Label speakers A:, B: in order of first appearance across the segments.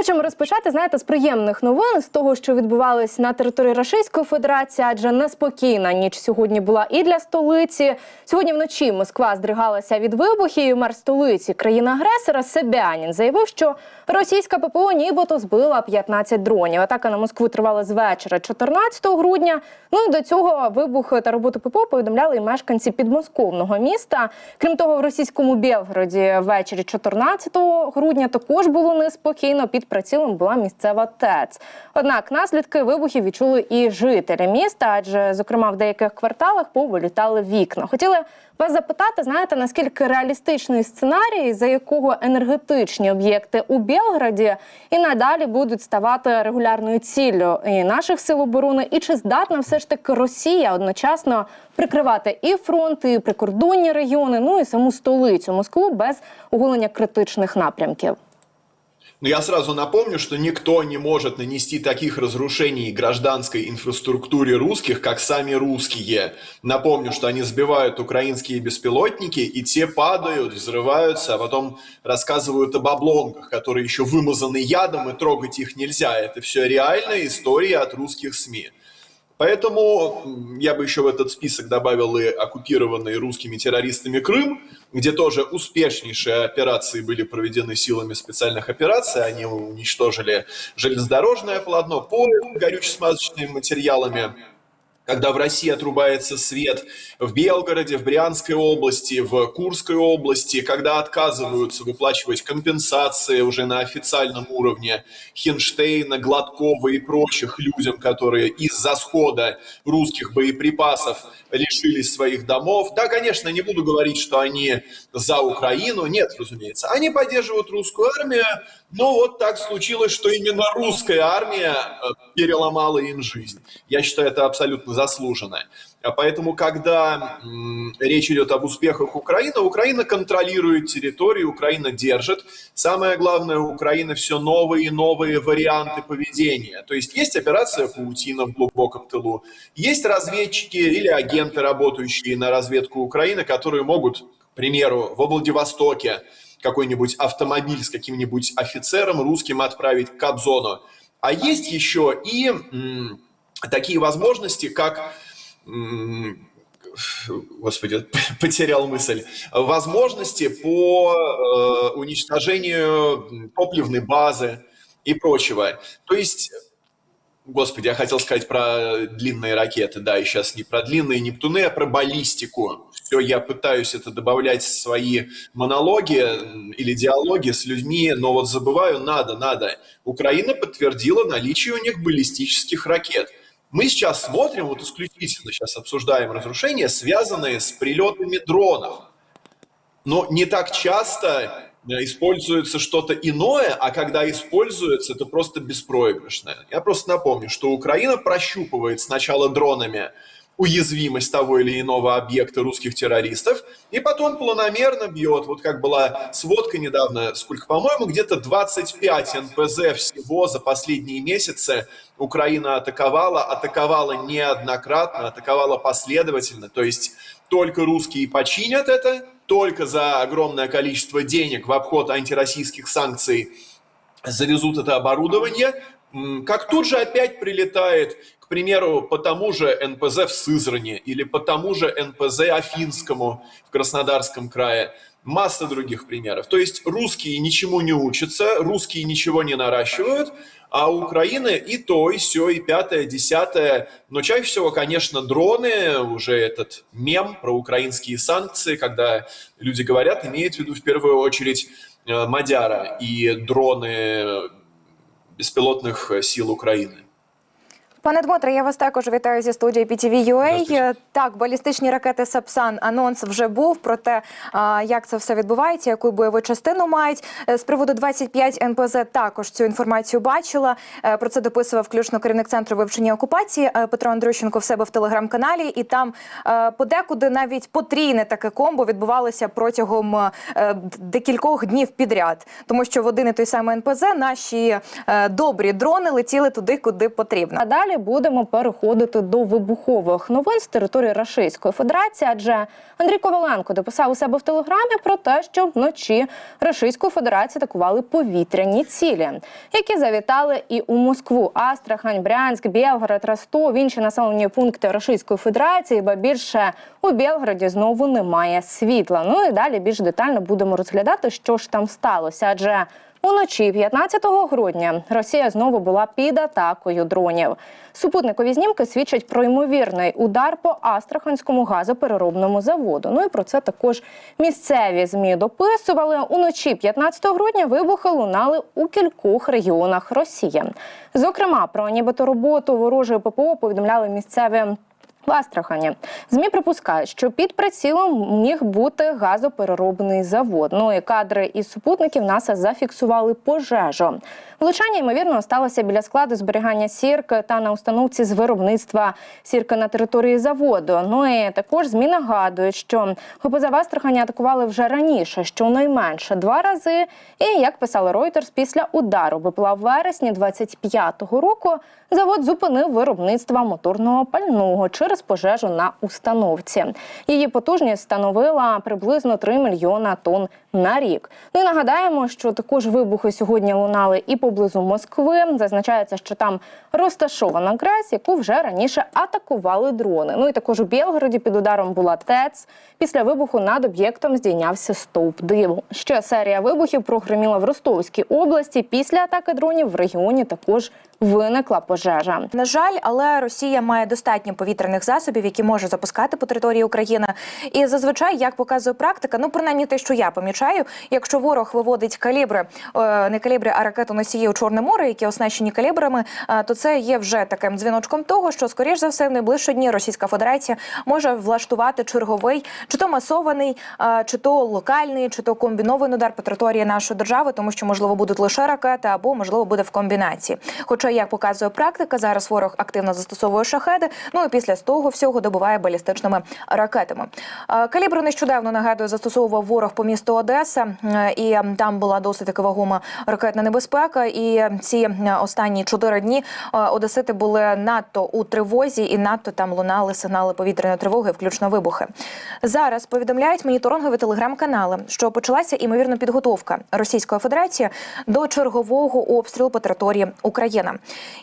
A: Хочемо розпочати, знаєте, з приємних новин з того, що відбувалось на території Російської Федерації, адже неспокійна ніч сьогодні була і для столиці. Сьогодні вночі Москва здригалася від вибухів. Мер столиці країни-агресора Себянін заявив, що російська ППО нібито збила 15 дронів. Атака на Москву тривала з вечора 14 грудня. Ну і до цього вибух та роботу ППО повідомляли і мешканці підмосковного міста. Крім того, в російському Білгороді ввечері 14 грудня також було неспокійно. Під прицілом була місцева ТЕЦ. Однак наслідки вибухів відчули і жителі міста, адже зокрема в деяких кварталах повилітали вікна. Хотіли вас запитати, знаєте, наскільки реалістичний сценарій, за якого енергетичні об'єкти у Білграді і надалі будуть ставати регулярною ціллю і наших сил оборони, і чи здатна все ж таки Росія одночасно прикривати і фронт, і прикордонні регіони, ну і саму столицю Москву без оголення критичних напрямків.
B: Но я сразу напомню, что никто не может нанести таких разрушений гражданской инфраструктуре русских, как сами русские. Напомню, что они сбивают украинские беспилотники, и те падают, взрываются, а потом рассказывают об обломках, которые еще вымазаны ядом, и трогать их нельзя. Это все реальная история от русских СМИ. Поэтому я бы еще в этот список добавил и оккупированный русскими террористами Крым, где тоже успешнейшие операции были проведены силами специальных операций. Они уничтожили железнодорожное полотно, поезд горюче-смазочными материалами. Когда в России отрубается свет в Белгороде, в Брянской области, в Курской области, когда отказываются выплачивать компенсации уже на официальном уровне Хинштейна, Гладкова и прочих людям, которые из-за схода русских боеприпасов лишились своих домов. Да, конечно, не буду говорить, что они за Украину. Нет, разумеется. Они поддерживают русскую армию, но вот так случилось, что именно русская армия э, переломала им жизнь. Я считаю, это абсолютно заслуженно. А Поэтому, когда речь идет об успехах Украины, Украина контролирует территорию, Украина держит. Самое главное, у Украины все новые и новые варианты поведения. То есть есть операция «Паутина» в глубоком тылу, есть разведчики или агенты, работающие на разведку Украины, которые могут, к примеру, во Владивостоке какой-нибудь автомобиль с каким-нибудь офицером русским отправить к Кобзону. А есть еще и м, такие возможности, как м, Господи, потерял мысль. Возможности по э, уничтожению топливной базы и прочего. То есть, господи, я хотел сказать про длинные ракеты, да, и сейчас не про длинные Нептуны, а про баллистику. Все, я пытаюсь это добавлять в свои монологи или диалоги с людьми, но вот забываю, надо, надо. Украина подтвердила наличие у них баллистических ракет. Мы сейчас смотрим, вот исключительно сейчас обсуждаем разрушения, связанные с прилетами дронов. Но не так часто используется что-то иное, а когда используется, это просто беспроигрышное. Я просто напомню, что Украина прощупывает сначала дронами уязвимость того или иного объекта русских террористов, и потом планомерно бьет. Вот как была сводка недавно, сколько, по-моему, где-то 25 НПЗ всего за последние месяцы Украина атаковала, атаковала неоднократно, атаковала последовательно, то есть только русские починят это, только за огромное количество денег в обход антироссийских санкций завезут это оборудование, как тут же опять прилетает, к примеру, по тому же НПЗ в Сызрани или по тому же НПЗ Афинскому в Краснодарском крае. Масса других примеров. То есть русские ничему не учатся, русские ничего не наращивают, а Украины и то, и все, и пятое, десятое. Но чаще всего, конечно, дроны, уже этот мем про украинские санкции, когда люди говорят, имеют в виду в первую очередь э, Мадяра и дроны безпілотних сил України.
C: Пане Дмитре, я вас також вітаю зі студії PTV UA.
B: Здравствуйте.
C: Так, балістичні ракети Сапсан анонс вже був про те, як це все відбувається, яку бойову частину мають. Е, З приводу 25 НПЗ також цю інформацію бачила. Е, Про це дописував включно керівник центру вивчення окупації е, Петро Андрющенко в себе в телеграм-каналі. І там подекуди навіть потрійне таке комбо відбувалося протягом декількох днів підряд, тому що в один і той самий НПЗ наші добрі дрони летіли туди, куди потрібно.
A: А далі далі будемо переходити до вибухових новин з території Російської Федерації. Адже Андрій Коваленко дописав у себе в телеграмі про те, що вночі Російської Федерації атакували повітряні цілі, які завітали і у Москву. Астрахань, Брянськ, Білгород, Ростов, інші населені пункти Російської Федерації, бо більше у Білгороді знову немає світла. Ну і далі більш детально будемо розглядати, що ж там сталося. Адже Уночі 15 грудня Росія знову була під атакою дронів. Супутникові знімки свідчать про ймовірний удар по Астраханському газопереробному заводу. Ну і про це також місцеві змі дописували. Уночі 15 грудня вибухи лунали у кількох регіонах Росії. Зокрема, про нібито роботу ворожої ППО повідомляли місцеві. В Астрахані змі припускають, що під прицілом міг бути газопереробний завод. Ну і кадри із супутників НАСА зафіксували пожежу. Влучання ймовірно сталося біля складу зберігання сірки та на установці з виробництва сірки на території заводу. Ну і також змі нагадують, що ГПЗ в Астрахані атакували вже раніше, щонайменше два рази. І як писали Reuters, після удару БПЛА в вересні 25-го року завод зупинив виробництво моторного пального через пожежу на установці. Її потужність становила приблизно 3 мільйона тонн на рік. Ну і нагадаємо, що також вибухи сьогодні лунали і поблизу Москви. Зазначається, що там розташована ГРЕС, яку вже раніше атакували дрони. Ну і також у Білгороді під ударом була ТЕЦ. Після вибуху над об'єктом здійнявся стовп диву. Ще серія вибухів прогреміла в Ростовській області. Після атаки дронів в регіоні також виникла пожежа.
C: На жаль, але Росія має достатньо повітряних засобів, які може запускати по території України. І зазвичай, як показує практика, ну принаймні те, що я помічаю, якщо ворог виводить калібри, е, не калібри, а ракету носії у Чорне море, які оснащені калібрами, е, то це є вже таким дзвіночком того, що скоріш за все в найближчі дні Російська Федерація може влаштувати черговий, чи то масований, е, чи то локальний, чи то комбінований удар по території нашої держави, тому що можливо будуть лише ракети, або можливо буде в комбінації. Хоча, як показує практика, зараз ворог активно застосовує шахеди. Ну і після того всього добиває балістичними ракетами. Е, Калібр нещодавно нагадую застосовував ворог по місту Одеса, е, і там була досить таки вагома ракетна небезпека. І ці е, останні чотири дні одесити були надто у тривозі, і надто там лунали сигнали повітряної тривоги, включно вибухи. Зараз повідомляють моніторингові телеграм-канали, що почалася імовірно підготовка Російської Федерації до чергового обстрілу по території України.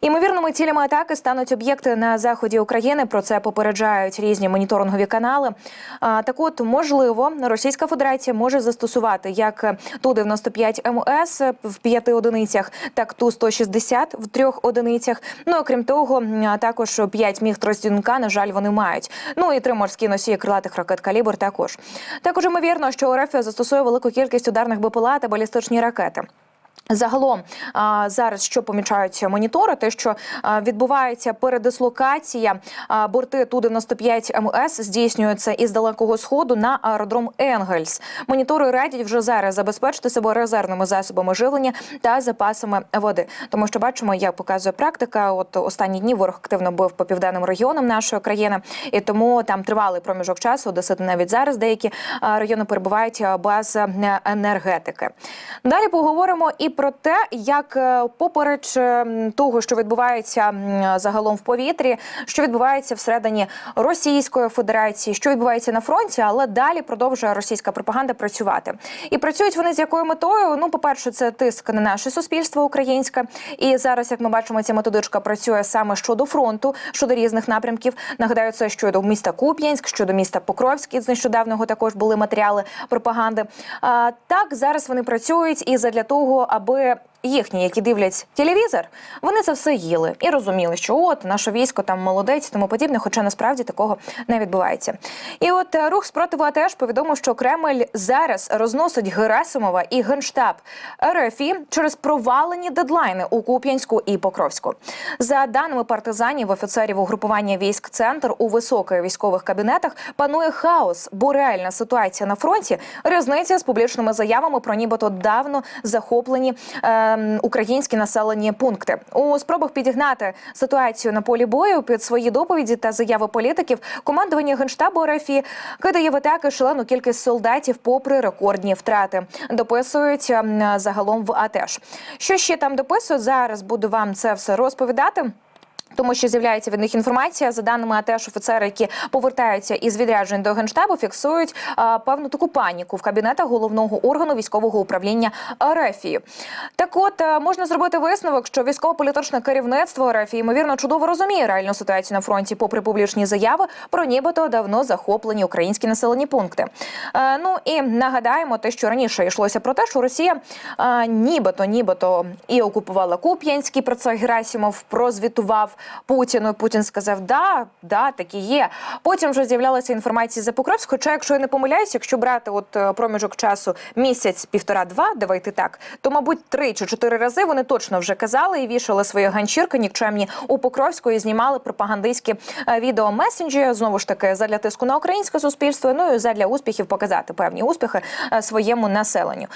C: Імовірними цілями атаки стануть об'єкти на заході України. Про це попереджають різні моніторингові канали. Так, от можливо, Російська Федерація може застосувати як ту 95 МС в п'яти одиницях, так ту 160 в трьох одиницях. Ну окрім того, також 5 міг 31 на жаль, вони мають. Ну і три морські носії крилатих ракет калібр. Також також ймовірно, що РФ застосує велику кількість ударних БПЛА та балістичні ракети. Загалом зараз що помічають монітори, те, що відбувається передислокація борти ту 95 МС здійснюється із далекого сходу на аеродром Енгельс. Монітори радять вже зараз забезпечити себе резервними засобами живлення та запасами води. Тому що бачимо, як показує практика. От останні дні ворог активно бив по південним регіонам нашої країни, і тому там тривалий проміжок часу. Досить навіть зараз деякі райони перебувають без е, енергетики. Далі поговоримо і про те, як е, попереч е, того, що відбувається загалом в повітрі, що відбувається всередині Російської Федерації, що відбувається на фронті, але далі продовжує російська пропаганда працювати. І працюють вони з якою метою? Ну, по перше, це тиск на наше суспільство українське. І зараз, як ми бачимо, ця методичка працює саме щодо фронту, щодо різних напрямків. Нагадаю, це щодо міста Куп'янськ, щодо міста Покровськ. З нещодавнього також були матеріали пропаганди. А, так зараз вони працюють і задля того, аби аби їхні, які дивлять телевізор, вони це все їли і розуміли, що от наше військо там молодець, тому подібне, хоча насправді такого не відбувається. І от е, рух спротиву АТЕШ повідомив, що Кремль зараз розносить Герасимова і генштаб РФІ через провалені дедлайни у Куп'янську і Покровську. За даними партизанів, офіцерів угрупування військ центр у високих військових кабінетах панує хаос, бо реальна ситуація на фронті різниця з публічними заявами про нібито давно захоплені. Е, українські населені пункти у спробах підігнати ситуацію на полі бою під свої доповіді та заяви політиків. Командування генштабу РФІ кидає в атаки шалену кількість солдатів, попри рекордні втрати. Дописують загалом в АТЕШ. Що ще там дописують? Зараз буду вам це все розповідати. Тому що з'являється від них інформація за даними АТЕШ, офіцери, які повертаються із відряджень до генштабу, фіксують а, певну таку паніку в кабінетах головного органу військового управління РФії. Так, от е, можна зробити висновок, що військово-політичне керівництво РФ ймовірно чудово розуміє реальну ситуацію на фронті, попри публічні заяви про нібито давно захоплені українські населені пункти. Е, ну і нагадаємо те, що раніше йшлося про те, що Росія е, нібито, нібито і окупувала Куп'янський. Про це Герасімов прозвітував Путіну. Путін сказав, да, да, так і є. Потім вже з'являлася інформація за Покровськ. Хоча, якщо я не помиляюсь, якщо брати от е, проміжок часу місяць, півтора-два, давайте так, то мабуть три чи чотири рази вони точно вже казали і вішали свої ганчірки нікчемні у Покровську і знімали пропагандистські е, відео месенджі. Знову ж таки, задля тиску на українське суспільство. Ну і задля успіхів показати певні успіхи е, своєму населенню.